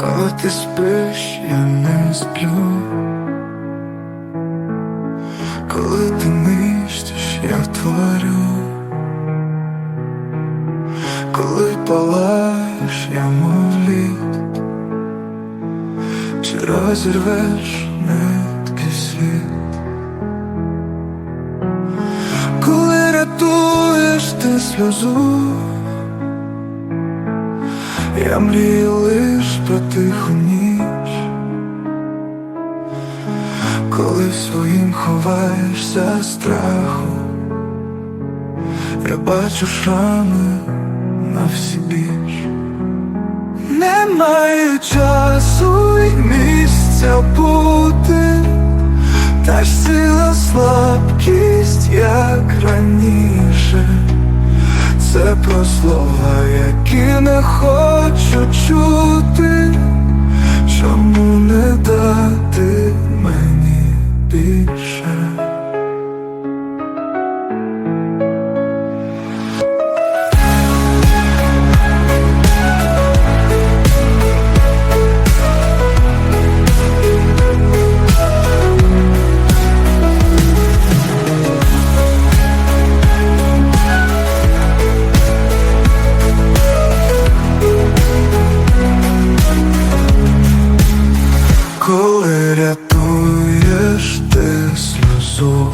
Коли ти спиш, я не сплю. Коли ти нищиш, я творю. Коли палаєш, я мов лід Чи розірвеш нитки світ Коли рятуєш ти сльозу Я про тиху ніч Коли своїм ховаєшся страху. Я бачу шрами на всі біч. Немає часу і місця бути, та ж сила слабкість, як раніше. Це про слова, які не хочу чути, Коли рятуєш ти сльозу,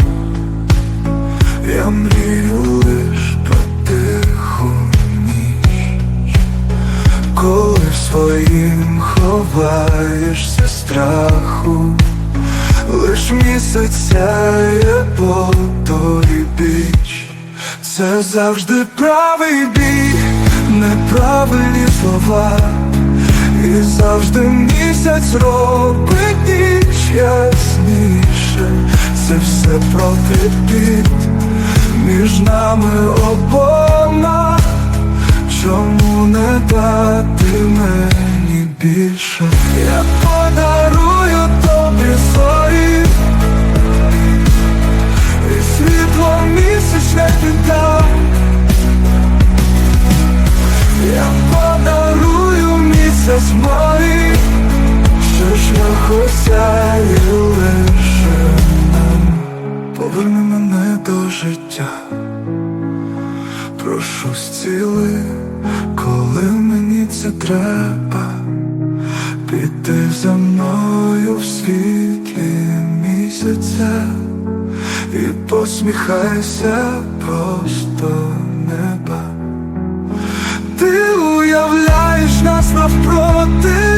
я мрію лиш про тиху ніч, коли своїм ховаєшся страху, лиш місяць сяє по той біч, це завжди правий бій, неправильні слова. І завжди місяць робить ніч ясніше. Це все проти під. Між нами обома Чому не дати мені більше? Я подарую шлях осяє лише нам. Поверни мене до життя, прошу зціли, коли мені це треба, піти за мною в світлі місяця і посміхайся просто неба. Ти уявляєш нас навпроти